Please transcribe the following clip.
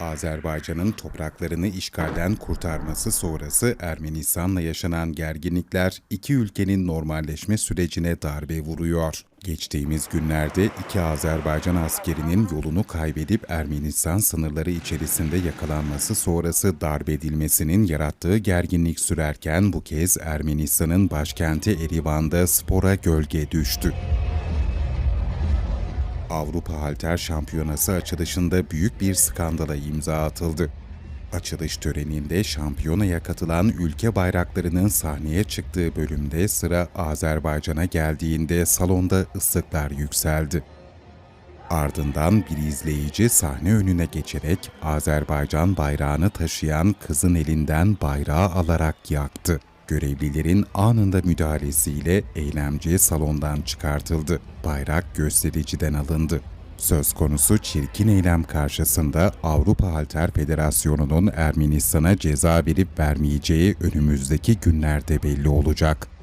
Azerbaycan'ın topraklarını işgalden kurtarması sonrası Ermenistan'la yaşanan gerginlikler iki ülkenin normalleşme sürecine darbe vuruyor. Geçtiğimiz günlerde iki Azerbaycan askerinin yolunu kaybedip Ermenistan sınırları içerisinde yakalanması sonrası darbe edilmesinin yarattığı gerginlik sürerken bu kez Ermenistan'ın başkenti Erivan'da spora gölge düştü. Avrupa Halter Şampiyonası açılışında büyük bir skandala imza atıldı. Açılış töreninde şampiyonaya katılan ülke bayraklarının sahneye çıktığı bölümde sıra Azerbaycan'a geldiğinde salonda ıslıklar yükseldi. Ardından bir izleyici sahne önüne geçerek Azerbaycan bayrağını taşıyan kızın elinden bayrağı alarak yaktı. Görevlilerin anında müdahalesiyle eylemci salondan çıkartıldı. Bayrak göstericiden alındı. Söz konusu çirkin eylem karşısında Avrupa Halter Federasyonu'nun Ermenistan'a ceza verip vermeyeceği önümüzdeki günlerde belli olacak.